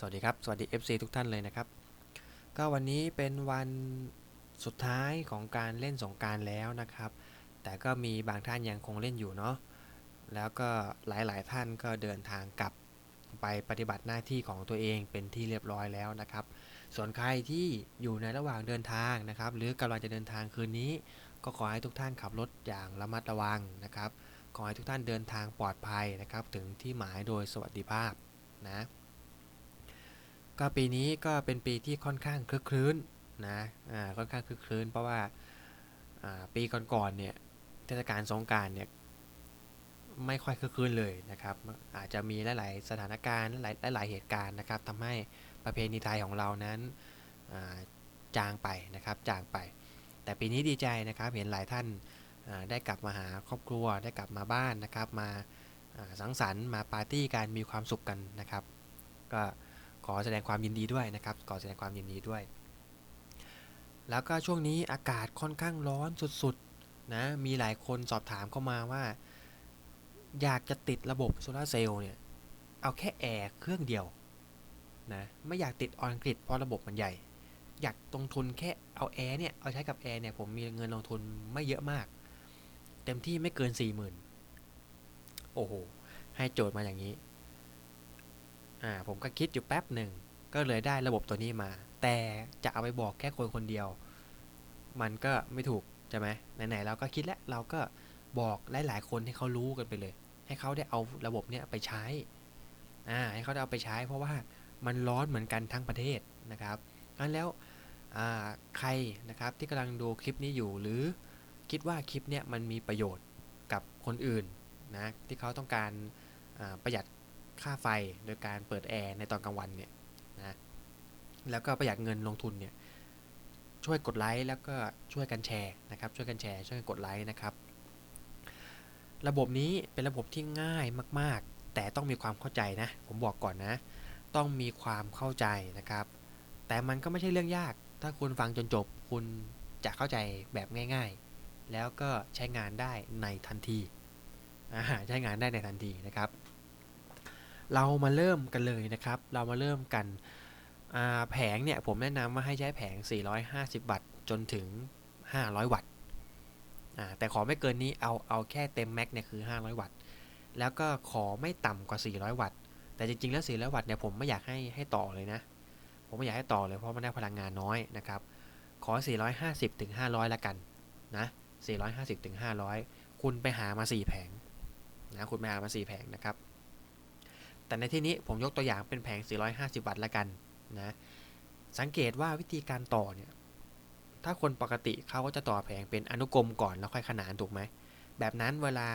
สวัสดีครับ สวัสดี FC ทุกท่านเลยนะครับ ก็วันนี้เป็นวันสุดท้ายของการเล่นสงการแล้วนะครับ แต่ก็มีบางท่านยังคงเล่นอยู่เนาะ แล้วก็หลายๆท่านก็เดินทางกลับไปปฏิบัติหน้าที่ของตัวเองเป็นที่เรียบร้อยแล้วนะครับ ส่วนใครที่อยู่ในระหว่างเดินทางนะครับ หรือกำลังจะเดินทางคืนนี้ ก็ขอให้ทุกท่านขับรถอย่างระมัดระวังนะครับ ขอให้ทุกท่านเดินทางปลอดภัยนะครับ ถึงที่หมายโดยสวัสดิภาพนะ ก็ปีนี้ก็เป็นปีที่ค่อนข้างคลึกคลื้นนะอ่าค่อนข้างคลึกคลื้น เพราะว่าอ่าปีก่อนๆเนี่ยเทศกาลสงการเนี่ยไม่ค่อยคลึกคลื้นเลยนะครับ อาจจะมีหลาย ๆ สถานการณ์หลายหลายๆเหตุการณ์นะครับทำให้ประเพณีไทยของเรานั้นาจางไปนะครับจางไป แต่ปีนี้ดีใจนะครับเห็นหลายท่านาได้กลับมาหาครอบครัวได้กลับมาบ้านนะครับ มาาสังสรรค์มาปาร์ตี้กันมีความสุขกันนะครับ ก็ ขอแสดงความยินดีด้วยนะครับ ขอแสดงความยินดีด้วย แล้วก็ช่วงนี้อากาศค่อนข้างร้อนสุดๆนะ มีหลายคนสอบถามเข้ามาว่า อยากจะติดระบบโซลาเซลล์เนี่ย เอาแค่แอร์เครื่องเดียวนะ ไม่อยากติดออนกริดเพราะระบบมันใหญ่ อยากลงทุนแค่เอาแอร์เนี่ย เอาใช้กับแอร์เนี่ยผมมีเงินลงทุนไม่เยอะมาก เต็มที่ไม่เกินสี่หมื่นโอ้โห ให้โจทย์มาอย่างนี้ อ่าผมก็คิดอยู่แป๊บหนึ่งก็เลยได้ระบบตัวนี้มา แต่จะเอาไปบอกแค่คนคนเดียว มันก็ไม่ถูกใช่ไหมไหนๆเราก็คิดแล้วเราก็บอกหลายๆคนให้เขารู้กันไปเลย ให้เขาได้เอาระบบเนี้ยไปใช้อ่าให้เขาได้เอาไปใช้ เพราะว่ามันร้อนเหมือนกันทั้งประเทศนะครับงั้นแล้วอ่าใครนะครับที่กำลังดูคลิปนี้อยู่ หรือคิดว่าคลิปเนี้ยมันมีประโยชน์กับคนอื่นนะที่เขาต้องการประหยัด ค่าไฟโดยการเปิดแอร์ในตอนกลางวันเนี่ยนะแล้วก็ประหยัดเงินลงทุนเนี่ยช่วยกดไลค์แล้วก็ช่วยกันแชร์นะครับช่วยกันแชร์ช่วยกันกดไลค์นะครับ ระบบนี้เป็นระบบที่ง่ายมาก ๆ แต่ต้องมีความเข้าใจนะ ผมบอกก่อนนะ ต้องมีความเข้าใจนะครับ แต่มันก็ไม่ใช่เรื่องยาก ถ้าคุณฟังจนจบคุณจะเข้าใจแบบง่าย ๆ แล้วก็ใช้งานได้ในทันทีใช้งานได้ในทันทีนะครับ เรามาเริ่มกันเลยนะครับ เรามาเริ่มกันแผงเนี่ยผมแนะนำว่าให้ใช้แผง 450 วัตต์จนถึง 500 วัตต์แต่ขอไม่เกินนี้เอาเอาแค่เต็มแม็กเนี่ยคือ 500 วัตต์ แล้วก็ขอไม่ต่ำกว่า 400 วัตต์ แต่จริงๆ แล้ว 400 วัตต์เนี่ยผมไม่อยากให้ให้ต่อเลยนะ ผมไม่อยากให้ต่อเลยเพราะมันได้พลังงานน้อยนะครับ ขอ 450ถึง500 ละกันนะ 450ถึง500 คุณไปหามา 4 แผงนะ คุณไปหามา 4 แผงนะครับ แต่ในที่นี้ผมยกตัวอย่างเป็นแผง 450 วัตต์ละกันนะ สังเกตว่าวิธีการต่อเนี่ย ถ้าคนปกติเขาก็จะต่อแผงเป็นอนุกรมก่อนแล้วค่อยขนานถูกไหม แบบนั้นเวลา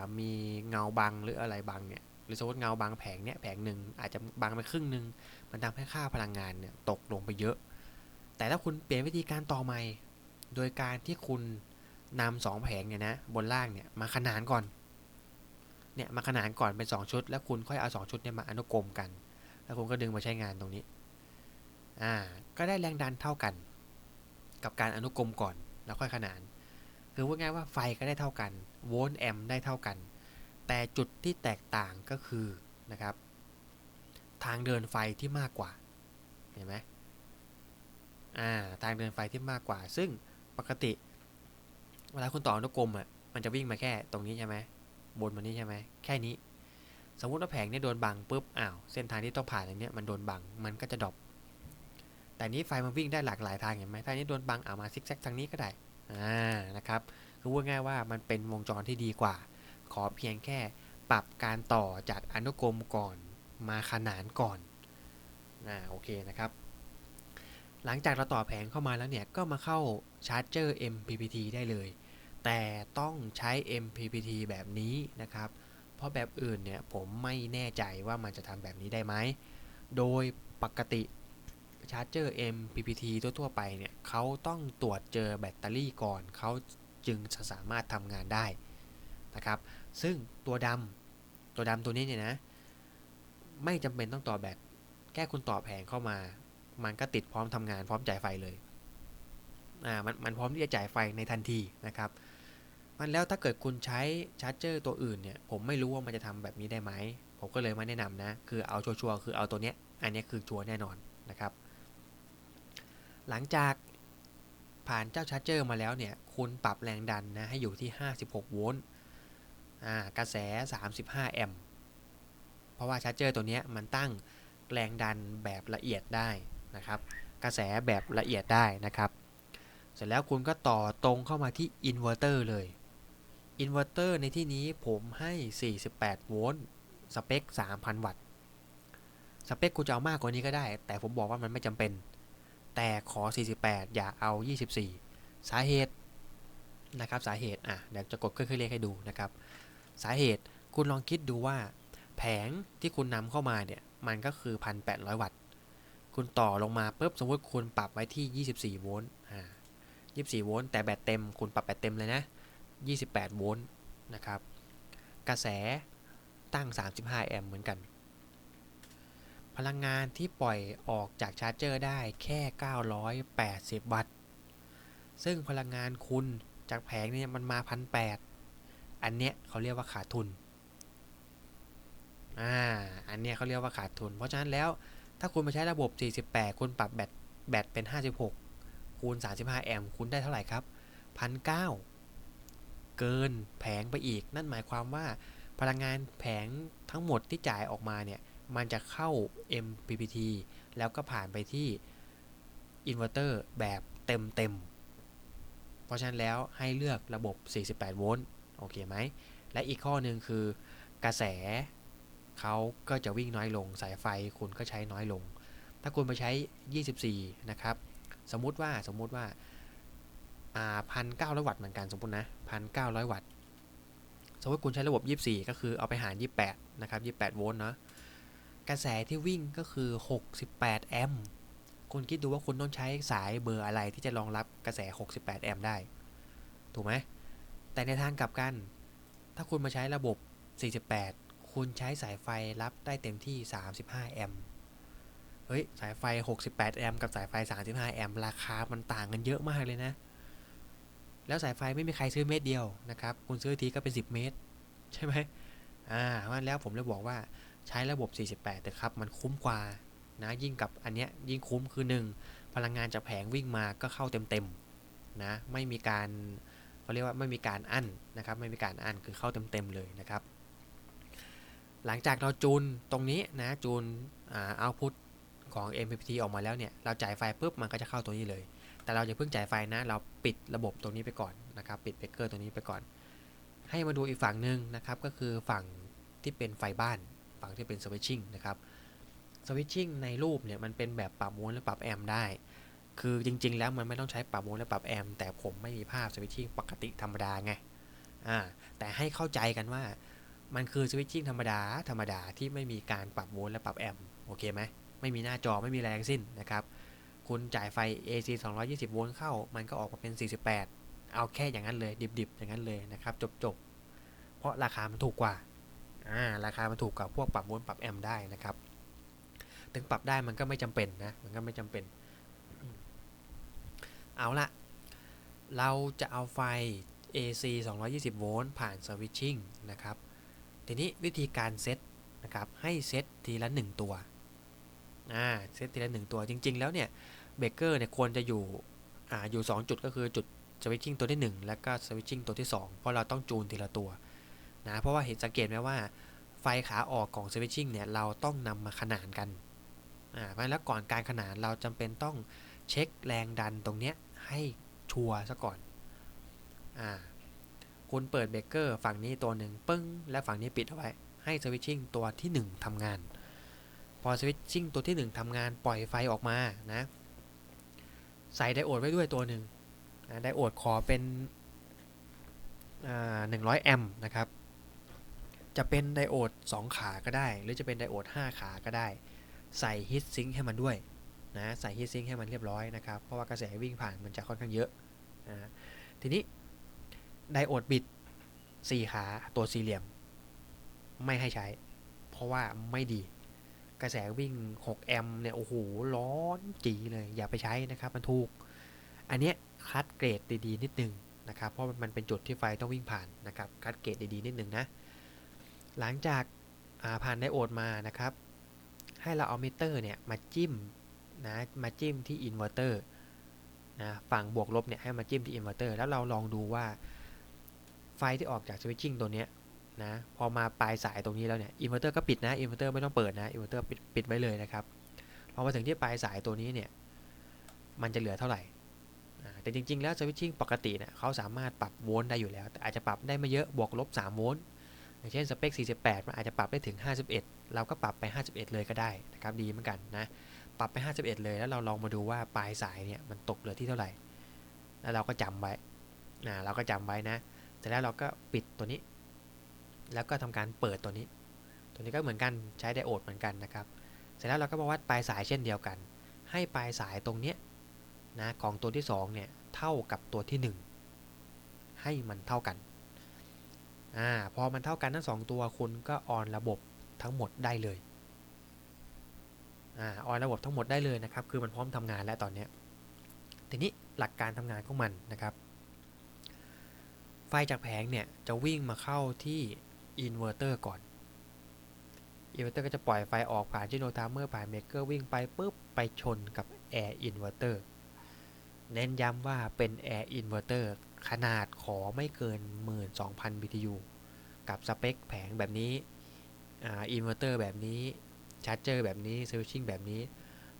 ามีเงาบังหรืออะไรบังเนี่ย หรือสมมติเงาบังแผงเนี่ยแผงหนึ่งอาจจะบังไปครึ่งหนึ่งมันทำให้ค่าพลังงานเนี่ยตกลงไปเยอะ แต่ถ้าคุณเปลี่ยนวิธีการต่อใหม่ โดยการที่คุณนำสองแผงเนี่ยนะบนล่างเนี่ยมาขนานก่อน เนี่ยมาขนานก่อนเป็น 2 ชุด แล้วคุณค่อยเอา 2 ชุดเนี่ยมาอนุกรมกัน แล้วคุณก็ดึงมาใช้งานตรงนี้อ่าก็ได้แรงดันเท่ากัน กับการอนุกรมก่อนแล้วค่อยขนาน คือพูดง่ายว่าไฟก็ได้เท่ากันโวลต์แอมป์ได้เท่ากัน แต่จุดที่แตกต่างก็คือนะครับ ทางเดินไฟที่มากกว่าเห็นไหมอ่าทางเดินไฟที่มากกว่า ซึ่งปกติ เวลาคุณต่ออนุกรมอะมันจะวิ่งมาแค่ตรงนี้ใช่ไหม บนมันนี่ใช่ไหมแค่นี้ สมมุติว่าแผงเนี่ยโดนบังปุ๊บอ้าวเส้นทางที่ต้องผ่านอย่างเนี้ยมันโดนบังมันก็จะดรอปแต่นี้ไฟมันวิ่งได้หลากหลายทางเห็นไหมถ้านี้โดนบังเอามาซิกแซกทางนี้ก็ได้อ่านะครับคือพูดง่ายว่ามันเป็นวงจรที่ดีกว่า ขอเพียงแค่ปรับการต่อจากอนุกรมก่อนมาขนานก่อนอ่าโอเคนะครับ หลังจากเราต่อแผงเข้ามาแล้วเนี่ย ก็มาเข้าชาร์จเจอร์ MPPT ได้เลย แต่ต้องใช้ MPPT แบบนี้นะครับ เพราะแบบอื่นเนี่ยผมไม่แน่ใจว่ามันจะทำแบบนี้ได้ไหม โดยปกติชาร์จเจอร์ MPPT ทั่วๆไปเนี่ยเขาต้องตรวจเจอแบตเตอรี่ก่อนเขาจึงจะสามารถทำงานได้นะครับ ซึ่งตัวดำตัวดำตัวนี้เนี่ยนะ ไม่จำเป็นต้องต่อแบตแค่คุณต่อแผงเข้ามา มันก็ติดพร้อมทำงานพร้อมจ่ายไฟเลยอ่ามันมันพร้อมที่จะจ่ายไฟในทันทีนะครับ มันแล้วถ้าเกิดคุณใช้ชาร์จเจอร์ตัวอื่นเนี่ย ผมไม่รู้ว่ามันจะทำแบบนี้ได้ไหม ผมก็เลยไม่แนะนำนะ คือเอาชัวร์คือเอาตัวเนี้ย อันนี้คือชัวร์แน่นอนนะครับ หลังจากผ่านเจ้าชาร์จเจอร์มาแล้วเนี่ย คุณปรับแรงดันนะ ให้อยู่ที่ 56 โวลต์กระแส 35 แอมป์ เพราะว่าชาร์จเจอร์ตัวนี้มันตั้งแรงดันแบบละเอียดได้นะครับ กระแสแบบละเอียดได้นะครับ เสร็จแล้วคุณก็ต่อตรงเข้ามาที่อินเวอร์เตอร์เลย อินเวอร์เตอร์ในที่นี้ผมให้ 48 โวลต์ สเปค 3,000 วัตต์ สเปคคุณจะเอามากกว่านี้ก็ได้ แต่ผมบอกว่ามันไม่จำเป็น แต่ขอ 48 อย่าเอา 24 สาเหตุนะครับ สาเหตุ อะ เดี๋ยวจะกดเครื่องเลขให้ดูนะครับ สาเหตุ คุณลองคิดดูว่า แผงที่คุณนำเข้ามาเนี่ย มันก็คือ 1,800 วัตต์ คุณต่อลงมาปุ๊บ สมมติคุณปรับไว้ที่ 24 โวลต์ อ่า 24 โวลต์ แต่แบตเต็ม คุณปรับแบตเต็มเลยนะ 28 โวลต์นะครับ กระแสตั้ง 35 แอมป์เหมือนกัน พลังงานที่ปล่อยออกจากชาร์จเจอร์ได้แค่ 980 วัตต์ ซึ่งพลังงานคุณจากแผงนี่มันมา 1,800 อันเนี้ยเขาเรียกว่าขาดทุน อ่า อันเนี้ยเขาเรียกว่าขาดทุน เพราะฉะนั้นแล้วถ้าคุณมาใช้ระบบ 48 คุณปรับแบตแบตเป็น 56 คูณ 35 แอมป์ คุณได้เท่าไหร่ครับ 1,900 เกินแผงไปอีก นั่นหมายความว่า พลังงานแผงทั้งหมดที่จ่ายออกมาเนี่ย มันจะเข้า MPPT แล้วก็ผ่านไปที่อินเวอร์เตอร์แบบเต็มเต็ม เพราะฉะนั้นแล้วให้เลือกระบบ 48 โวลต์ โอเคไหม และอีกข้อหนึ่งคือกระแสเขาก็จะวิ่งน้อยลง สายไฟคุณก็ใช้น้อยลง ถ้าคุณไปใช้ 24 นะครับ สมมุติว่า สมมุติว่า พันเก้าร้อยวัตต์เหมือนกันสมมตินะพันเก้าร้อยวัตต์สมมติคุณใช้ระบบ 24 ก็คือเอาไปหาร 28 นะครับ 28 โวลต์เนาะกระแสที่วิ่งก็คือ 68 แอมป์คุณคิดดูว่าคุณต้องใช้สายเบอร์อะไรที่จะรองรับกระแส 68 แอมป์ได้ ถูกไหม แต่ในทางกลับกัน ถ้าคุณมาใช้ระบบ 48 คุณใช้สายไฟรับได้เต็มที่ 35 แอมป์เฮ้ย สายไฟ 68 แอมป์กับสายไฟ 35 แอมป์ราคามันต่างกันเยอะมากเลยนะ แล้วสายไฟไม่มีใครซื้อเมตรเดียวนะครับ คุณซื้อทีก็เป็น 10 เมตร ใช่ไหมอ่าว่าแล้วผมเลยบอกว่าใช้ระบบ 48แต่ครับ มันคุ้มกว่านะยิ่งกับอันเนี้ยยิ่งคุ้มคือ 1 พลังงานจากแผงวิ่งมาก็เข้าเต็มๆนะไม่มีการเขาเรียกว่าไม่มีการอั้นนะครับไม่มีการอั้นคือเข้าเต็มๆเลยนะครับ หลังจากเราจูนตรงนี้นะจูนอ่าเอาพุทของ MPPT ออกมาแล้วเนี่ยเราจ่ายไฟปุ๊บมันก็จะเข้าตัวนี้เลย แต่เราอย่าเพิ่งจ่ายไฟนะ เราปิดระบบตรงนี้ไปก่อนนะครับ ปิดเบรกเกอร์ตัวนี้ไปก่อน ให้มาดูอีกฝั่งหนึ่งนะครับ ก็คือฝั่งที่เป็นไฟบ้าน ฝั่งที่เป็นสวิตชิ่งนะครับสวิตชิ่งในรูปเนี่ยมันเป็นแบบปรับโวลต์และปรับแอมป์ได้ คือจริง ๆ แล้วมันไม่ต้องใช้ปรับโวลต์และปรับแอมป์แต่ผมไม่มีภาพสวิตชิ่งปกติธรรมดาไง อ่า แต่ให้เข้าใจกันว่ามันคือสวิตชิ่งธรรมดา ธรรมดาที่ไม่มีการปรับโวลต์และปรับแอมป์โอเคไหมไม่มีหน้าจอไม่มีอะไรทั้งสิ้นนะครับ คุณจ่ายไฟ AC 220 โวลต์เข้า มันก็ออกมาเป็น 48 เอาแค่อย่างนั้นเลย ดิบๆ อย่างนั้นเลยนะครับ จบๆ เพราะราคามันถูกกว่า อ่า ราคามันถูกกว่าพวกปรับโวลต์ปรับแอมป์ได้นะครับ ถึงปรับได้มันก็ไม่จำเป็นนะ มันก็ไม่จำเป็น เอาละ เราจะเอาไฟ AC 220 โวลต์ผ่านสวิตชิ่งนะครับ ทีนี้วิธีการเซตนะครับ ให้เซตทีละ 1 ตัว อ่า เซตทีละ 1 ตัว จริง ๆ แล้วเนี่ย เบเกอร์เนี่ยควรจะอยู่อ่าอยู่ 2 จุดก็คือจุดสวิตชิ่งตัวที่ 1 แล้วก็สวิตชิ่งตัวที่ 2 เพราะเราต้องจูนทีละตัวนะเพราะว่าเห็นสังเกตไหมว่าไฟขาออกของสวิตชิ่งเนี่ยเราต้องนำมาขนานกันอ่าเพราะแล้วก่อนการขนานเราจำเป็นต้องเช็คแรงดันตรงเนี้ยให้ชัวร์ซะก่อนอ่าคุณเปิดเบเกอร์ฝั่งนี้ตัวหนึ่งปึ้ง และฝั่งนี้ปิดเอาไว้ให้สวิตชิ่งตัวที่ 1ทำงาน พอสวิตชิ่งตัวที่ 1ทำงานปล่อยไฟออกมานะ ใส่ไดโอดไว้ด้วยตัวหนึ่งนะไดโอดขอเป็นหนึ่งร้อยแอมป์นะครับ จะเป็นไดโอด 2 ขาก็ได้ หรือจะเป็นไดโอด 5 ขาก็ได้ ใส่ฮีทซิงค์ให้มันด้วยนะใส่ฮีทซิงค์ให้มันเรียบร้อยนะครับ เพราะว่ากระแสวิ่งผ่านมันจะค่อนข้างเยอะนะทีนี้ไดโอดบิด4ขาตัวสี่เหลี่ยม ไม่ให้ใช้ เพราะว่าไม่ดี กระแสวิ่ง 6 แอมป์เนี่ย โอ้โห ร้อนจีเลย อย่าไปใช้นะครับ มันถูก อันเนี้ยคัดเกรดดีๆ นิดนึงนะครับ เพราะมันเป็นจุดที่ไฟต้องวิ่งผ่านนะครับ คัดเกรดดีๆ นิดนึงนะ หลังจากผ่านไดโอดมานะครับใให้เราเอามิเตอร์เนี่ยมาจิ้มนะ มาจิ้มที่อินเวอร์เตอร์นะฝั่งบวกลบเนี่ยให้มาจิ้มที่อินเวอร์เตอร์แล้วเราลองดูว่าไฟที่ออกจากสวิตชิ่งตัวเนี้ย นะพอมาปลายสายตรงนี้แล้วเนี่ยอินเวอร์เตอร์ก็ปิดนะอินเวอร์เตอร์ไม่ต้องเปิดนะอินเวอร์เตอร์ปิดปิดไว้เลยนะครับพอมาถึงที่ปลายสายตัวนี้เนี่ยมันจะเหลือเท่าไหร่แต่จริง ๆ แล้วสวิตชิ่งปกติเนี่ยเขาสามารถปรับโวลต์ได้อยู่แล้ว แต่อาจจะปรับได้ไม่เยอะบวกลบ3โวลต์อย่างเช่นสเปค 48 มันอาจจะปรับได้ถึง 51 เราก็ปรับไป 51 เลยก็ได้นะครับดีเหมือนกันนะปรับไป 51 เลยแล้วเราลองมาดูว่าปลายสายเนี่ยมันตกเหลือที่เท่าไหร่ แล้วเราก็จำไว้นะเราก็จำไว้นะเสร็จแล้วเราก็ปิดตัวนี้ แล้วก็ทำการเปิดตัวนี้ ตัวนี้ก็เหมือนกันใช้ไดโอดเหมือนกันนะครับ เสร็จแล้วเราก็มาวัดปลายสายเช่นเดียวกัน ให้ปลายสายตรงเนี้ยนะของตัวที่2เนี่ยเท่ากับตัวที่ 1 ให้มันเท่ากันอ่าพอมันเท่ากันทั้งสองตัวคุณก็ออนระบบทั้งหมดได้เลยอ่าออนระบบทั้งหมดได้เลยนะครับ คือมันพร้อมทำงานแล้วตอนเนี้ยทีนี้หลักการทำงานของมันนะครับ ไฟจากแผงเนี่ยจะวิ่งมาเข้าที่ อินเวอร์เตอร์ก่อนอินเวอร์เตอร์ก็จะปล่อยไฟออกผ่านจิโนทามเมอร์ผ่านเมกเกอร์วิ่งไปปุ๊บไปชนกับแอร์อินเวอร์เตอร์เน้นย้ำว่าเป็นแอร์อินเวอร์เตอร์ขนาดขอไม่เกิน 12,000 BTU กับสเปคแผงแบบนี้อินเวอร์เตอร์แบบนี้ชาร์จเจอร์แบบนี้สวิตชิ่งแบบนี้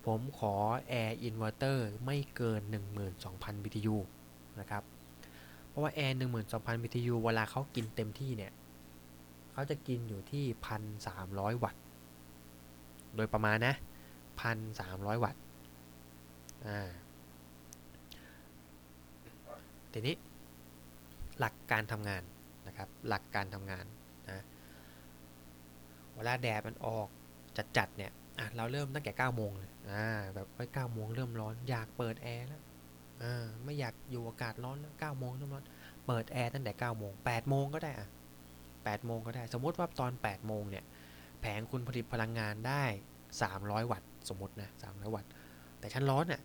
ผมขอแอร์อินเวอร์เตอร์ไม่เกิน 12,000 BTU นะครับ เพราะว่าแอร์12,000 BTU เวลาเขากินเต็มที่เนี่ย เขาจะกินอยู่ที่ 1,300 วัตต์ โดยประมาณนะ 1,300 วัตต์ อ่า ทีนี้หลักการทำงานนะครับ หลักการทำงานนะเวลาแดดมันออกจัดๆเนี่ยอะเราเริ่มตั้งแต่9โมงเลยอ่าแบบไว้9โมงเริ่มร้อนอยากเปิดแอร์แล้วอ่าไม่อยากอยู่อากาศร้อนแล้ว9โมงเริ่มร้อนเปิดแอร์ตั้งแต่9โมง8โมงก็ได้อะ 8โมงก็ได้ สมมติว่าตอน8โมงเนี่ย แผงคุณผลิตพลังงานได้ 300 วัตต์ สมมตินะ300 วัตต์ แต่ฉันร้อนอะ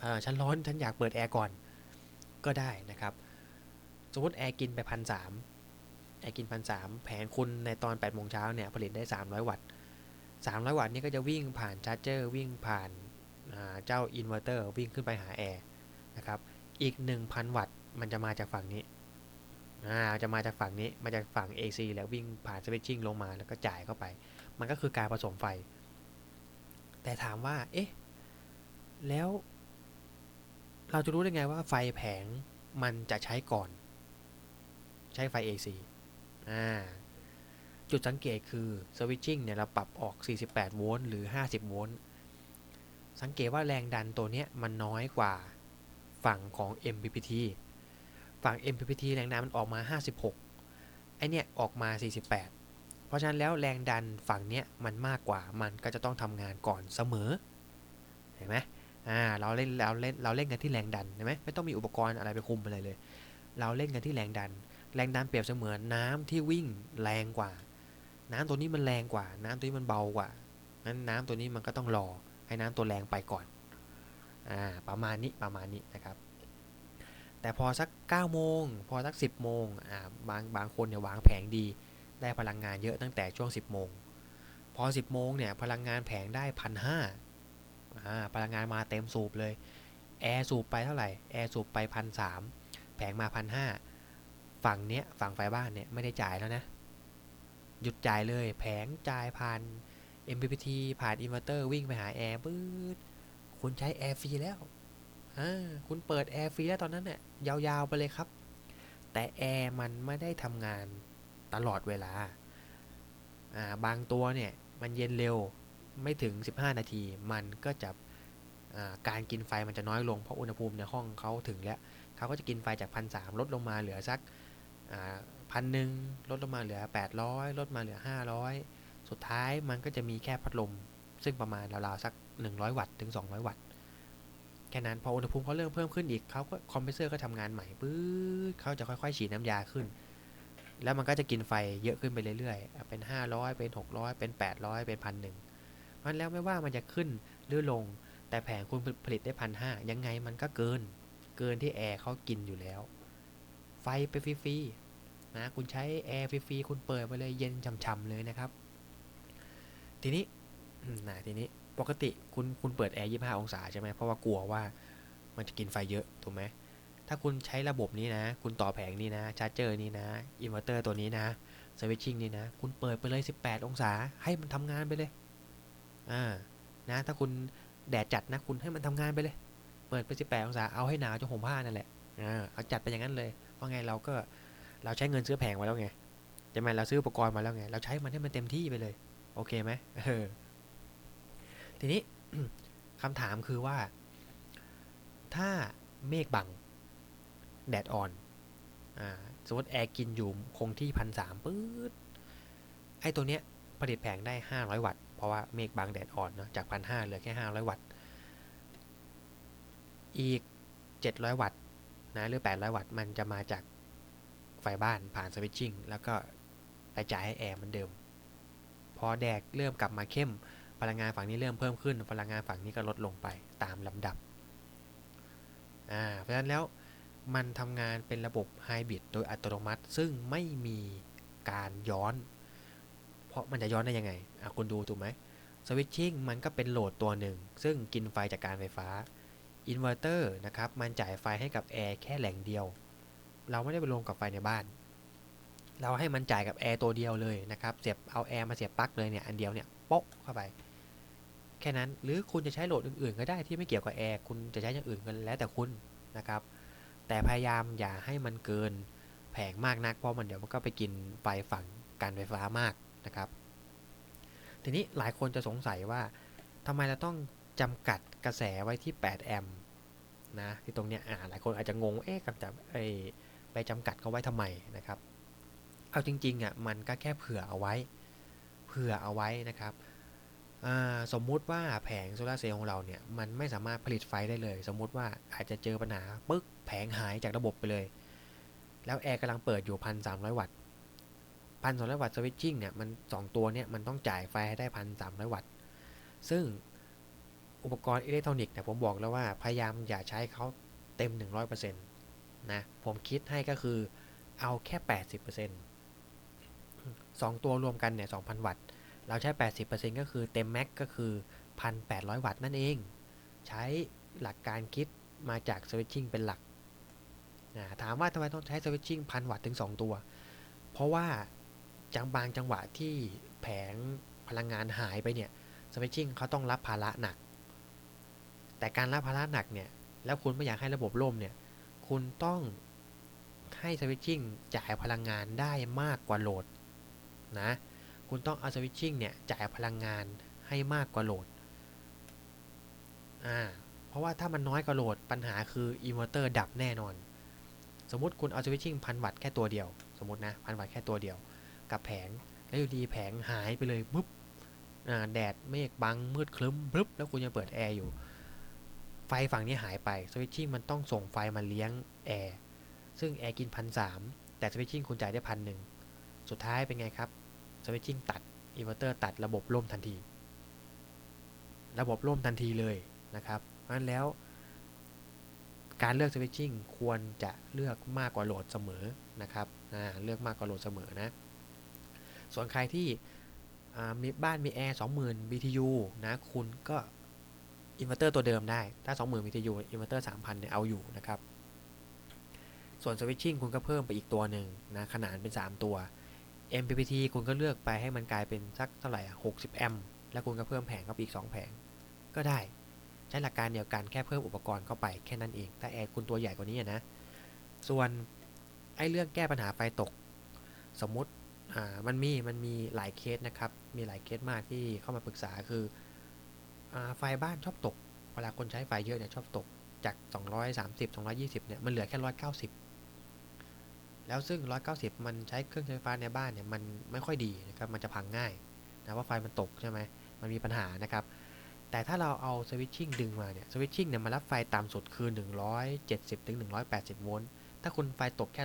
เออฉันร้อนฉันอยากเปิดแอร์ก่อนก็ได้นะครับ สมมติแอร์กินไปพันสามแอร์กินพันสามแผงคุณในตอน8โมงเช้าเนี่ยผลิตได้ 300 วัตต์ 300 วัตต์นี่ก็จะวิ่งผ่านชาร์จเจอร์วิ่งผ่านเจ้าอินเวอร์เตอร์วิ่งขึ้นไปหาแอร์นะครับ อีก 1,000 วัตต์มันจะมาจากฝั่งนี้ อ่าจะมาจากฝั่งนี้มาจากฝั่ง AC แล้ววิ่งผ่านสวิตชิ่งลงมาแล้วก็จ่ายเข้าไป มันก็คือการผสมไฟ แต่ถามว่า เอ๊ะ แล้ว เราจะรู้ได้ไงว่าไฟแผงมันจะใช้ก่อน ใช้ไฟ AC อ่าจุดสังเกตคือสวิตชิ่งเนี่ยเราปรับออก 48 โวลต์หรือ 50 โวลต์สังเกตว่าแรงดันตัวเนี้ยมันน้อยกว่าฝั่งของ MPPT ฝั่ง MPPT แรงดันมันออกมา 56 ไอเนี่ยออกมา 48 เพราะฉะนั้นแล้วแรงดันฝั่งเนี้ยมันมากกว่ามันก็จะต้องทำงานก่อนเสมอ เห็นไหมอ่าเราเล่นเราเล่นเราเล่นกันที่แรงดันเห็นไหมไม่ต้องมีอุปกรณ์อะไรไปคุมอะไรเลย เราเล่นกันที่แรงดัน แรงดันเปรียบเสมือนน้ำที่วิ่งแรงกว่า น้ำตัวนี้มันแรงกว่า น้ำตัวนี้มันเบากว่างั้นน้ำตัวนี้มันก็ต้องรอให้น้ำตัวแรงไปก่อนอ่าประมาณนี้ประมาณนี้นะครับ แต่พอสัก9โมงพอสัก 10โมงอ่าบางบางคนเนี่ยวางแผงดี ได้พลังงานเยอะตั้งแต่ช่วง 10โมงพอ 10โมงเนี่ยพลังงานแผงได้พันห้าอ่าพลังงานมาเต็มสูบเลยแอร์สูบไปเท่าไหร่แอร์สูบไปพันสามแผงมาพันห้าฝั่งเนี้ยฝั่งไฟบ้านเนี่ยไม่ได้จ่ายแล้วนะ หยุดจ่ายเลย แผงจ่ายผ่าน MPPT ผ่านอินเวอร์เตอร์วิ่งไปหาแอร์ปื๊ดคุณใช้แอร์ฟรีแล้ว คุณเปิดแอร์ฟรีแล้วตอนนั้นเนี่ยยาวๆไปเลยครับ แต่แอร์มันไม่ได้ทำงานตลอดเวลา บางตัวเนี่ย มันเย็นเร็วไม่ถึง 15 นาที มันก็จะการกินไฟมันจะน้อยลงเพราะอุณหภูมิในห้องเขาถึงแล้วเขาก็จะกินไฟจากพันสลดลงมาเหลือสักพันหนึ่งลดลงมาเหลือ 800 ลดมาเหลือ 500 สุดท้ายมันก็จะมีแค่พัดลม ซึ่งประมาณราวๆสัก 100 วัตต์ถึง 200 วัตต์ ค่นั้นพออุณหภูมิเขาเริ่มเพิ่มขึ้นอีกเขาก็คอมเพรสเซอร์ก็ทำงานใหม่ปื๊ดเขาจะค่อยๆฉีดน้ำยาขึ้น แล้วมันก็จะกินไฟเยอะขึ้นไปเรื่อยๆ เป็น 500 เป็น 600 เป็น 800 เป็นพันหนึ่งมันแล้วไม่ว่ามันจะขึ้นหรือลง แต่แผงคุณผลิตได้พันห้ายังไงมันก็เกิน เกินที่แอร์เขากินอยู่แล้ว ไฟไปฟรีๆนะคุณใช้แอร์ฟรีๆคุณเปิดไปเลยเย็นช่ำๆเลยนะครับ ทีนี้นะทีนี้ ปกติคุณคุณเปิดแอร์25องศาใช่ไหมเพราะว่ากลัวว่ามันจะกินไฟเยอะถูกไหมถ้าคุณใช้ระบบนี้นะ คุณต่อแผงนี้นะชาร์จเจอร์นี้นะอินเวอร์เตอร์ตัวนี้นะสวิตชิ่งนี้นะ คุณเปิดไปเลย 18 องศา ให้มันทำงานไปเลย อ่า นะ ถ้าคุณแดดจัดนะ คุณให้มันทำงานไปเลย เปิดไป 18 องศา เอาให้หนาวจนห่มผ้านั่นแหละ อ่า เอาจัดไปอย่างนั้นเลย เพราะไงเราก็ เราใช้เงินซื้อแผงมาแล้วไง ใช่ไหมเราซื้ออุปกรณ์มาแล้วไง เราใช้มันให้มันเต็มที่ไปเลย โอเคไหมเออ ทีนี้คำถามคือว่า ถ้าเมฆบัง แดดอ่อนอ่าสมมติแอร์กินอยู่คงที่พันสามปื๊ดไอ้ตัวเนี้ยผลิตแผงได้500วัตต์เพราะว่าเมฆบังแดดอ่อนเนาะจากพันห้าเหลือแค่500วัตต์อีก700วัตต์นะหรือ800วัตต์มันจะมาจากไฟบ้านผ่านสวิตชิ่งแล้วก็ไปจ่ายให้แอร์มือนเดิม พอแดดเริ่มกลับมาเข้ม พลังงานฝั่งนี้เริ่มเพิ่มขึ้น พลังงานฝั่งนี้ก็ลดลงไปตามลำดับอ่าเพราะฉะนั้นแล้วมันทำงานเป็นระบบไฮบริดโดยอัตโนมัติ ซึ่งไม่มีการย้อน เพราะมันจะย้อนได้ยังไงอะคุณดูถูกไหมสวิตชิ่งมันก็เป็นโหลดตัวหนึ่ง ซึ่งกินไฟจากการไฟฟ้าอินเวอร์เตอร์นะครับ มันจ่ายไฟให้กับแอร์แค่แหล่งเดียว เราไม่ได้ไปรวมกับไฟในบ้าน เราให้มันจ่ายกับแอร์ตัวเดียวเลยนะครับเสียบเอาแอร์มาเสียบปลั๊กเลยเนี่ยอันเดียวเนี่ยโป๊ะเข้าไป แค่นั้นหรือคุณจะใช้โหลดอื่นๆ ก็ได้ที่ไม่เกี่ยวกับแอร์คุณจะใช้อย่างอื่นก็แล้วแต่คุณนะครับ แต่พยายามอย่าให้มันเกินแผงมากนักเพราะมันเดี๋ยวมันก็ไปกินไฟฝั่งการไฟฟ้ามากนะครับ ทีนี้หลายคนจะสงสัยว่าทำไมเราต้องจำกัดกระแสไว้ที่ 8 แอมป์นะที่ตรงเนี้ยอ่าหลายคนอาจจะงงเอ๊ะกำจัดไอไปจำกัดเขาไว้ทำไมนะครับ เอาจริงๆอะมันก็แค่เผื่อเอาไว้ เผื่อเอาไว้นะครับสมมุติว่าแผงโซลาเซลล์ของเราเนี่ยมันไม่สามารถผลิตไฟได้เลย สมมุติว่าอาจจะเจอปัญหาปึ๊กแผงหายจากระบบไปเลย แล้วแอร์กำลังเปิดอยู่พันสามร้อยวัตต์พันสองร้อยวัตต์สวิตชิ่งเนี่ยมันสองตัวเนี่ยมันต้องจ่ายไฟให้ได้พันสามร้อยวัตต์ซึ่งอุปกรณ์อิเล็กทรอนิกส์เนี่ยผมบอกแล้วว่าพยายามอย่าใช้เขาเต็มหนึ่งร้อยเปอร์เซ็นต์นะผมคิดให้ก็คือเอาแค่แปดสิบเปอร์เซ็นต์ 2 ตัวรวมกันเนี่ย 2,000 วัตต์ เราใช้ 80%ก็คือเต็มแม็กก็คือ 1,800 วัตต์นั่นเอง ใช้หลักการคิดมาจากสวิตชิ่งเป็นหลักนะถามว่าทำไมต้องใช้สวิตชิ่งพันวัตต์ถึง 2 ตัว เพราะว่าจังบางจังหวะที่แผงพลังงานหายไปเนี่ยสวิตชิ่งเขาต้องรับภาระหนัก แต่การรับภาระหนักเนี่ย แล้วคุณไม่อยากให้ระบบล่มเนี่ย คุณต้องให้สวิตชิ่งจ่ายพลังงานได้มากกว่าโหลด นะ คุณต้องเอาสวิตชิ่งเนี่ยจ่ายพลังงานให้มากกว่าโหลด อ่า เพราะว่าถ้ามันน้อยกว่าโหลดปัญหาคืออินเวอร์เตอร์ดับแน่นอน สมมติคุณเอาสวิตชิ่งพันวัตต์แค่ตัวเดียว สมมตินะพันวัตต์แค่ตัวเดียว กับแผง แล้วอยู่ดีแผงหายไปเลยปุ๊บแดดเมฆบังมืดคลึ้มปุ๊บแล้วคุณยังเปิดแอร์อยู่ ไฟฝั่งนี้หายไปสวิตชิ่งมันต้องส่งไฟมาเลี้ยงแอร์ซึ่งแอร์กินพันสามแต่สวิตชิ่งคุณจ่ายได้พันหนึ่งสุดท้ายเป็นไงครับ สวิตชิ่งตัดอินเวอร์เตอร์ตัดระบบล่มทันที ระบบล่มทันทีเลยนะครับเพราะฉะนั้นแล้ว การเลือกสวิตชิ่งควรจะเลือกมากกว่าโหลดเสมอนะครับเลือกมากกว่าโหลดเสมอนะ ส่วนใครที่มีบ้านมีแอร์20,000 BTU นะ คุณก็อินเวอร์เตอร์ตัวเดิมได้ ถ้า 20,000 BTU อินเวอร์เตอร์ 3,000 เนี่ย เอาอยู่นะครับ ส่วนสวิตชิ่งคุณก็เพิ่มไปอีกตัวหนึ่งนะ ขนาดเป็น 3 ตัว MPPT คุณก็เลือกไปให้มันกลายเป็นสักเท่าไหร่60แอมป์แล้วคุณก็เพิ่มแผงเข้าไปอีก 2 แผง ก็ได้ ใช้หลักการเดียวกันแค่เพิ่มอุปกรณ์เข้าไปแค่นั้นเองแต่แอร์คุณตัวใหญ่กว่านี้นะ ส่วนไอ้เรื่องแก้ปัญหาไฟตก สมมุติอ่ามันมีมันมีหลายเคสนะครับ มีหลายเคสมากที่เข้ามาปรึกษาคืออไฟบ้านชอบตก เวลาคนใช้ไฟเยอะเนี่ยชอบตกจาก 230 220เนี่ยมันเหลือแค่ 190 แล้วซึ่ง 190 มันใช้เครื่องใช้ไฟฟ้าในบ้านเนี่ยมันไม่ค่อยดีนะครับ มันจะพังง่ายนะว่าไฟมันตกใช่ไหมมันมีปัญหานะครับ แต่ถ้าเราเอาสวิตชิ่งดึงมาเนี่ยสวิตชิ่งเนี่ยมารับไฟต่ำสุดคือ 170ถึง180 โวลต์ ถ้าคุณไฟตกแค่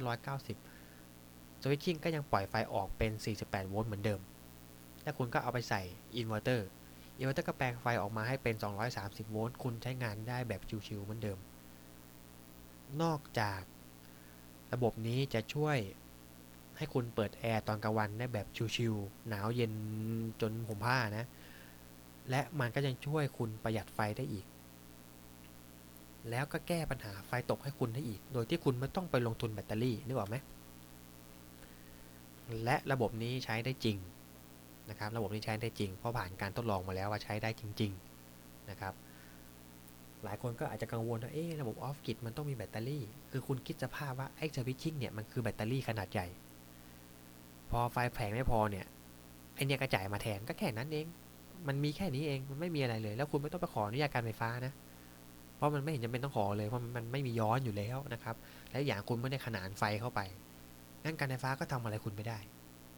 190 สวิตชิ่งก็ยังปล่อยไฟออกเป็น 48 โวลต์เหมือนเดิม แล้วคุณก็เอาไปใส่อินเวอร์เตอร์ อินเวอร์เตอร์ก็แปลงไฟออกมาให้เป็น 230 โวลต์ คุณใช้งานได้แบบชิวๆเหมือนเดิม นอกจาก ระบบนี้จะช่วยให้คุณเปิดแอร์ตอนกลางวันได้แบบชิวๆหนาวเย็นจนผมผ้านะ และมันก็ยังช่วยคุณประหยัดไฟได้อีก แล้วก็แก้ปัญหาไฟตกให้คุณได้อีก โดยที่คุณไม่ต้องไปลงทุนแบตเตอรี่นึกออกไหมและระบบนี้ใช้ได้จริงนะครับ ระบบนี้ใช้ได้จริง เพราะผ่านการทดลองมาแล้วว่าใช้ได้จริง ๆ นะครับ หลายคนก็อาจจะกังวลว่าเอ๊ะระบบออฟกิดมันต้องมีแบตเตอรี่ คือคุณคิดสภาพว่าไอ้สวิตชิ่งเนี่ยมันคือแบตเตอรี่ขนาดใหญ่ พอไฟแผงไม่พอเนี่ยไอเนี่ยกระจายมาแทนก็แค่นั้นเอง มันมีแค่นี้เองมันไม่มีอะไรเลย แล้วคุณไม่ต้องไปขออนุญาตการไฟฟ้านะ เพราะมันไม่เห็นจำเป็นต้องขอเลยเพราะมันไม่มีย้อนอยู่แล้วนะครับ และอย่างคุณไม่ได้ขนานไฟเข้าไปงั้นการไฟฟ้าก็ทำอะไรคุณไม่ได้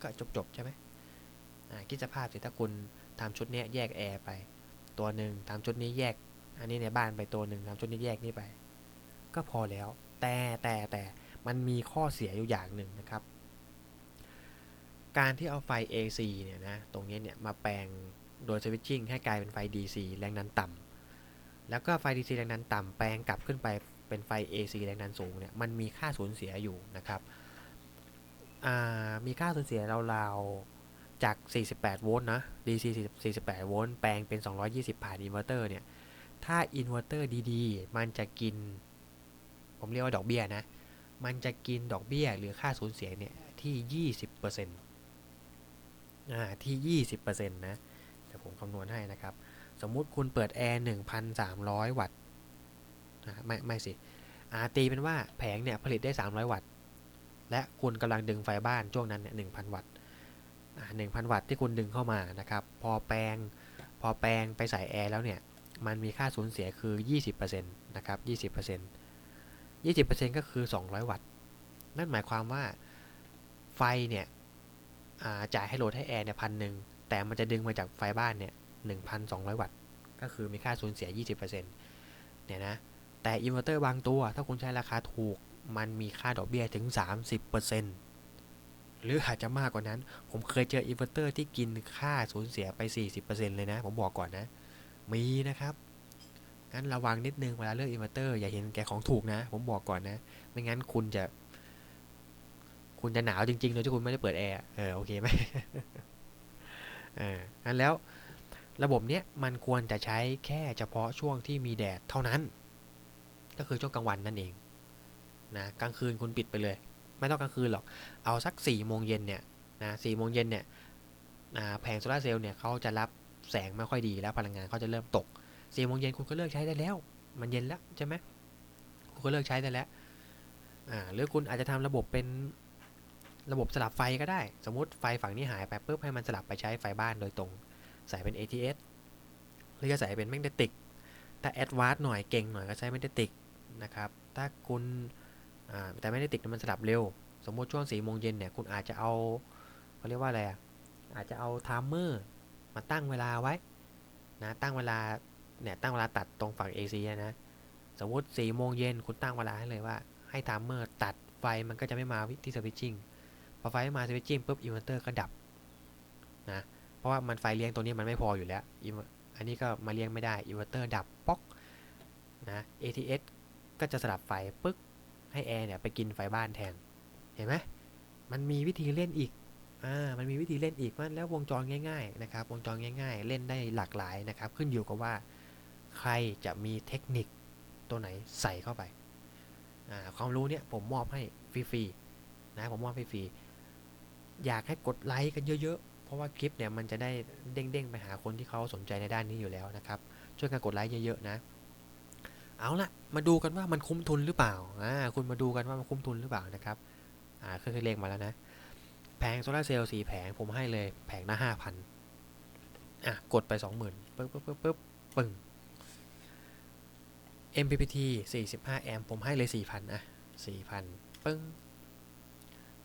ก็จบๆใช่ไหมคิดสภาพสิถ้าคุณทำชุดนี้แยกแอร์ไป ตัวหนึ่งทำชุดนี้แยก อันนี้ในบ้านไปตัวหนึ่งทำชุดนี้แยกนี่ไป ก็พอแล้ว แต่แต่แต่มันมีข้อเสียอยู่อย่างหนึ่งนะครับ การที่เอาไฟ AC เนี่ยนะตรงนี้เนี่ยมาแปลงโดยสวิตชิ่งให้กลายเป็นไฟ DC แรงดันต่ำแล้วก็ไฟ DC แรงดันต่ำแปลงกลับขึ้นไปเป็นไฟ AC แรงดันสูงเนี่ยมันมีค่าสูญเสียอยู่นะครับมีค่าสูญเสียราวๆจาก 48 โวลต์นะ DC 48 โวลต์แปลงเป็น 220 ผ่านอินเวอร์เตอร์เนี่ย ถ้าอินเวอร์เตอร์ดีๆ มันจะกิน ผมเรียกว่าดอกเบี้ยนะ มันจะกินดอกเบี้ยหรือค่าสูญเสียเนี่ยที่ 20%อ่าที่ 20%นะเดี๋ยวผมคำนวณให้นะครับ สมมุติคุณเปิดแอร์ 1,300 วัตต์ไม่ไม่สิอ่าตีเป็นว่าแผงเนี่ยผลิตได้ 300 วัตต์ และคุณกำลังดึงไฟบ้านช่วงนั้นเนี่ย1,000 วัตต์อ่า1,000 วัตต์ที่คุณดึงเข้ามานะครับ พอแปลงพอแปลงไปใส่แอร์แล้วเนี่ย มันมีค่าสูญเสียคือ 20%นะครับ 20% 20%ก็คือ 200 วัตต์ นั่นหมายความว่าไฟเนี่ยจ่ายให้โหลดให้แอร์เนี่ยพันหนึ่งแต่มันจะดึงมาจากไฟบ้านเนี่ย 1,200 วัตต์ ก็คือมีค่าสูญเสีย 20%เนี่ยนะ แต่อินเวอร์เตอร์บางตัว ถ้าคุณใช้ราคาถูก มันมีค่าดอกเบี้ยถึง 30%หรืออาจจะมากกว่านั้น ผมเคยเจออินเวอร์เตอร์ที่กินค่าสูญเสียไป 40%เลยนะ ผมบอกก่อนนะ มีนะครับงั้นระวังนิดนึงเวลาเลือกอินเวอร์เตอร์อย่าเห็นแก่ของถูกนะ ผมบอกก่อนนะ ไม่งั้นคุณจะ คุณจะหนาวจริงๆโดยที่คุณไม่ได้เปิดแอร์เออโอเคไหมเอองั้นแล้วระบบเนี้ยมันควรจะใช้แค่เฉพาะช่วงที่มีแดดเท่านั้น ก็คือช่วงกลางวันนั่นเองนะกลางคืนคุณปิดไปเลย ไม่ต้องกลางคืนหรอก เอาสัก4ี่โมงเย็นเนี่ยนะสี่โมงเย็นเนี่ยแผงโซลาเซลล์เนี่ยเขาจะรับ แสงไม่ค่อยดีแล้วพลังงานเขาจะเริ่มตกสี่โมงเย็นคุณก็เลิกใช้ได้แล้ว มันเย็นแล้วใช่ไหมคุณก็เลิกใช้ได้แล้วอ่าหรือคุณอาจจะทำระบบเป็นระบบสลับไฟก็ได้ สมมติไฟฝั่งนี้หายไปปุ๊บให้มันสลับไปใช้ไฟบ้านโดยตรง ใส่เป็น ATS หรือจะใส่เป็นแมกเนติกถ้าแอดวานซ์หน่อยเก่งหน่อยก็ใช้แมกเนติกนะครับ ถ้าคุณแต่แมกเนติกมันสลับเร็ว สมมติช่วงสี่โมงเย็นเนี่ยคุณอาจจะเอาเขาเรียกว่าอะไรอะอาจจะเอาไทม์เมอร์ มาตั้งเวลาไว้นะตั้งเวลาเนี่ยตั้งเวลาตัดตรงฝั่ง AC นะสมมติ4ี่โมงเย็นคุณตั้งเวลาให้เลยว่าให้ไทม์เมอร์ตัดไฟมันก็จะไม่มาที่สวิตชิ่งพอไฟไม่มาสวิตชิ่งปุ๊บอินเวอร์เตอร์ก็ดับนะเพราะว่ามันไฟเลี้ยงตัวนี้มันไม่พออยู่แล้วอันนี้ก็มาเลี้ยงไม่ได้อินเวอร์เตอร์ดับป๊อกนะ ATS ก็จะสลับไฟปึ๊กให้แอร์เนี่ยไปกินไฟบ้านแทนเห็นไหมมันมีวิธีเล่นอีก อ่ามันมีวิธีเล่นอีกมันแล้ววงจรง่ายๆนะครับวงจรง่าย ๆ เล่นได้หลากหลายนะครับ ขึ้นอยู่กับว่าใครจะมีเทคนิคตัวไหนใส่เข้าไปอ่าความรู้เนี่ยผมมอบให้ฟรีๆนะผมมอบให้ฟรีอยากให้กดไลค์กันเยอะๆ เพราะว่าคลิปเนี่ยมันจะได้เด้งๆ ไปหาคนที่เขาสนใจในด้านนี้อยู่แล้วนะครับ ช่วยกันกดไลค์เยอะๆนะ เอาละมาดูกันว่ามันคุ้มทุนหรือเปล่าอ่าคุณมาดูกันว่ามันคุ้มทุนหรือเปล่านะครับอ่าเครื่องเลขมาแล้วนะ แผงโซลาเซลล์สี่แผงผมให้เลยแผงละห้าพันอะ กดไปสองหมื่นปึ๊บปึ๊บปึ๊บปึ๊บปึ้ง MPPT 45 แอมป์ผมให้เลย 4,000นะ4,000 ปึ้ง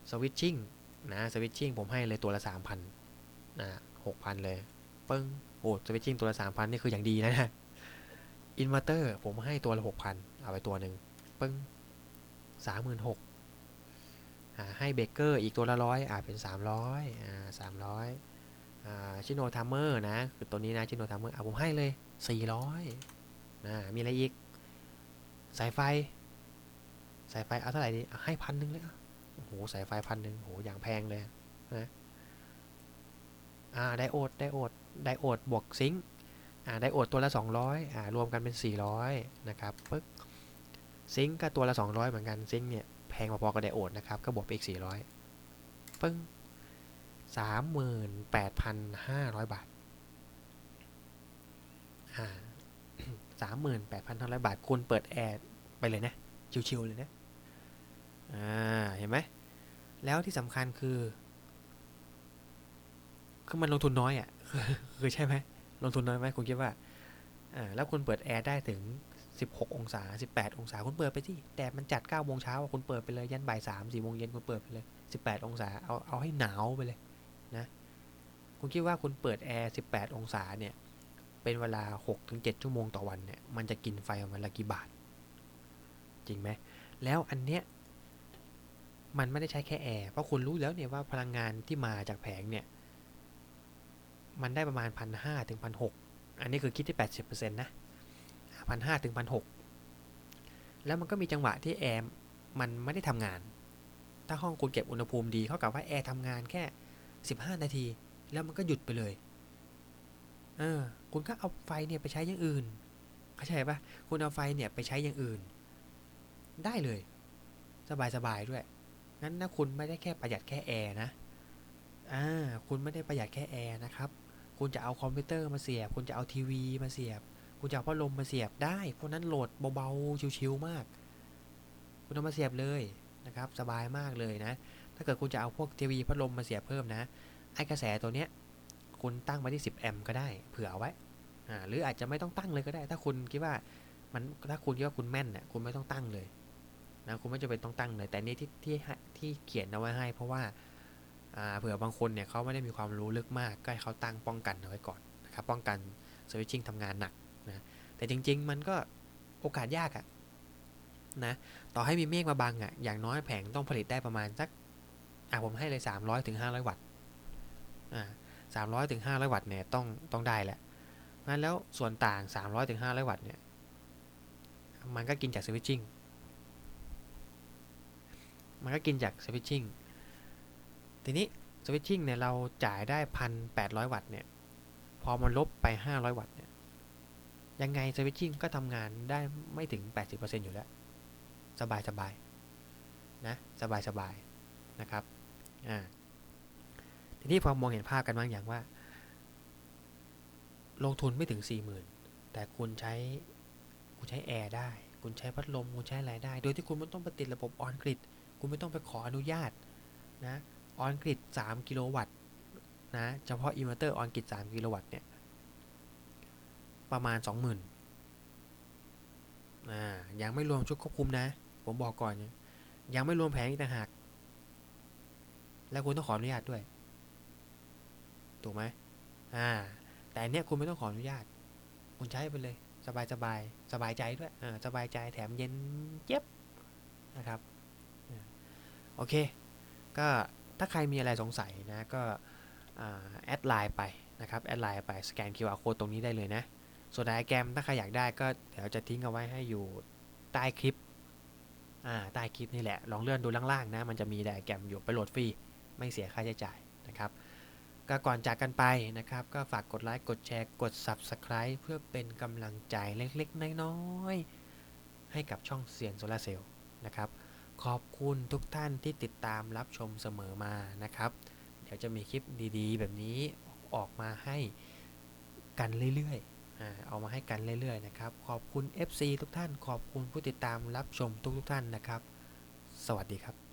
สวิตชิ่งนะสวิตชิ่งผมให้เลยตัวละ 3,000นะ6,000 เลย ปึ้ง โอ้สวิตชิ่งตัวละ 3,000 นี่คืออย่างดีนะนะอินเวอร์เตอร์ผมให้ตัวละ 6,000 เอาไปตัวหนึ่งปึ้ง 36,000 ให้เบเกอร์อีกตัวละร้อยอ่าเป็น 300อ่าสามร้อยอ่าชิโนทัมเมอร์นะคือตัวนี้นะชิโนทัมเมอร์อ่าผมให้เลย 400นะมีอะไรอีก สายไฟ สายไฟเอาเท่าไหร่ดีให้พันหนึ่งเลยโอ้โหสายไฟพันหนึ่งโหอย่างแพงเลยนะอ่าไดโอดไดโอดไดโอดบวกซิงค์อ่าไดโอดตัวละ 200อ่ารวมกันเป็น 400 นะครับปึ๊กซิงก์ก็ตัวละ 200 เหมือนกันซิงก์เนี่ย งพอๆกับไดโอดนะครับ ก็บวกไปอีก 400 ปึ้ง 38,500 บาท อ่า38,500 บาทคุณเปิดแอร์ไปเลยนะ ชิวๆเลยนะ อ่า เห็นไหม แล้วที่สำคัญคือ คือมันลงทุนน้อยอะ คือใช่ไหมลงทุนน้อยไหมคุณคิดว่า อ่า แล้วคุณเปิดแอร์ได้ถึง 16 องศา 18 องศาคุณเปิดไปที่แดดมันจัด9โมงเช้าคุณเปิดไปเลยยันบ่าย3 4โมงเย็นคุณเปิดไปเลย 18 องศาเอาเอาให้หนาวไปเลยนะคุณคิดว่าคุณเปิดแอร์ 18 องศาเนี่ยเป็นเวลา 6-7 ชั่วโมงต่อวันเนี่ยมันจะกินไฟประมาละกี่บาท จริงไหมแล้วอันเนี้ยมันไม่ได้ใช้แค่แอร์เพราะคุณรู้แล้วเนี่ยว่าพลังงานที่มาจากแผงเนี่ยมันได้ประมาณพันห้าถึงพันหกอันนี้คือคิดที่แปดสิบเปอร์เซ็นต์นะ พันห้าถึงพันหกแล้วมันก็มีจังหวะที่แอร์มันไม่ได้ทำงาน ถ้าห้องคุณเก็บอุณหภูมิดีเท่ากับว่าแอร์ทำงานแค่สิบห้านาที แล้วมันก็หยุดไปเลย เออ คุณก็เอาไฟเนี่ยไปใช้อย่างอื่น เข้าใจปะคุณเอาไฟเนี่ยไปใช้อย่างอื่น ได้เลย สบายๆด้วย งั้นถ้าคุณไม่ได้แค่ประหยัดแค่แอร์นะ อ่า คุณไม่ได้ประหยัดแค่แอร์นะครับ คุณจะเอาคอมพิวเตอร์มาเสียบ คุณจะเอาทีวีมาเสียบ คุณจะเอาพัดลมมาเสียบได้พวกนั้นโหลดเบาๆชิวๆมาก คุณเอามาเสียบเลยนะครับสบายมากเลยนะ ถ้าเกิดคุณจะเอาพวกทีวีพัดลมมาเสียบเพิ่มนะไอ้กระแสตัวเนี้ยคุณตั้งไว้ที่ 10 แอมป์ก็ได้เผื่อไว้อ่าหรืออาจจะไม่ต้องตั้งเลยก็ได้ ถ้าคุณคิดว่ามันถ้าคุณคิดว่าคุณแม่นเนี่ยคุณไม่ต้องตั้งเลยนะคุณไม่จำเป็นต้องตั้งเลย แต่นี่ที่ที่ที่เขียนเอาไว้ให้ เพราะว่าอ่าเผื่อบางคนเนี่ยเขาไม่ได้มีความรู้ลึกมาก ก็ให้เขาตั้งป้องกันเอาไว้ก่อนนะครับป้องกันสวิตชิ่งทำงานหนัก นะแต่จริง ๆ มันก็โอกาสยากอะนะต่อให้มีเมฆมาบังอะอย่างน้อยแผงต้องผลิตได้ประมาณสักอะผมให้เลย 300ถึง500 วัตต์อ่า300ถึง500วัตต์เนี่ยต้องต้องได้แหละงั้นแล้วส่วนต่าง300ถึง500วัตต์เนี่ยมันก็กินจากสวิตชิ่งมันก็กินจากสวิตชิ่งทีนี้สวิตชิ่งเนี่ยเราจ่ายได้พันแปดร้อยวัตต์เนี่ยพอมันลบไปห้าร้อยวัตต์เนี่ย ยังไงสวิตชิ่งก็ทำงานได้ไม่ถึง 80%อยู่แล้ว สบายสบายนะสบายสบายนะครับอ่าทีนี้พอมองเห็นภาพกันบางอย่างว่า ลงทุนไม่ถึง 40,000 แต่คุณใช้คุณใช้แอร์ได้ คุณใช้พัดลม คุณใช้อะไรได้ โดยที่คุณไม่ต้องไปติดระบบออนกริดคุณไม่ต้องไปขออนุญาตนะออนกริด3กิโลวัตต์นะเฉพาะอินเวอร์เตอร์ออนกริด3กิโลวัตต์เนี่ย ประมาณ 20,000อ่ายังไม่รวมชุดควบคุมนะ ผมบอกก่อนนะยังไม่รวมแผงอีกต่างหาก แล้วคุณต้องขออนุญาตด้วย ถูกไหมอ่า แต่อันเนี้ยคุณไม่ต้องขออนุญาต คุณใช้ไปเลย สบายสบายสบายใจด้วยอ่าสบายใจแถมเย็นเจี๊ยบนะครับอโอเค ก็ถ้าใครมีอะไรสงสัยนะ ก็อ่าแอดไลน์ไปนะครับ แอดไลน์ไปสแกน QR code ตรงนี้ได้เลยนะ ส่วนไดอะแกรมถ้าใครอยากได้ก็เดี๋ยวจะทิ้งเอาไว้ให้อยู่ใต้คลิป อ่า ใต้คลิปนี่แหละ ลองเลื่อนดูล่างๆนะ มันจะมีไดอะแกรมอยู่ไปโหลดฟรี ไม่เสียค่าใช้จ่ายนะครับ ก็ก่อนจากกันไปนะครับ ก็ฝากกดไลค์ กดแชร์ กด Subscribe เพื่อเป็นกำลังใจเล็กๆ น้อยๆ ให้กับช่องเสียงโซลาเซลล์นะครับ ขอบคุณทุกท่านที่ติดตามรับชมเสมอมานะครับ เดี๋ยวจะมีคลิปดีๆ แบบนี้ออกมาให้กันเรื่อยๆ เอามาให้กันเรื่อยๆนะครับ ขอบคุณ FC ทุกท่าน ขอบคุณผู้ติดตามรับชมทุกๆท่านนะครับ สวัสดีครับ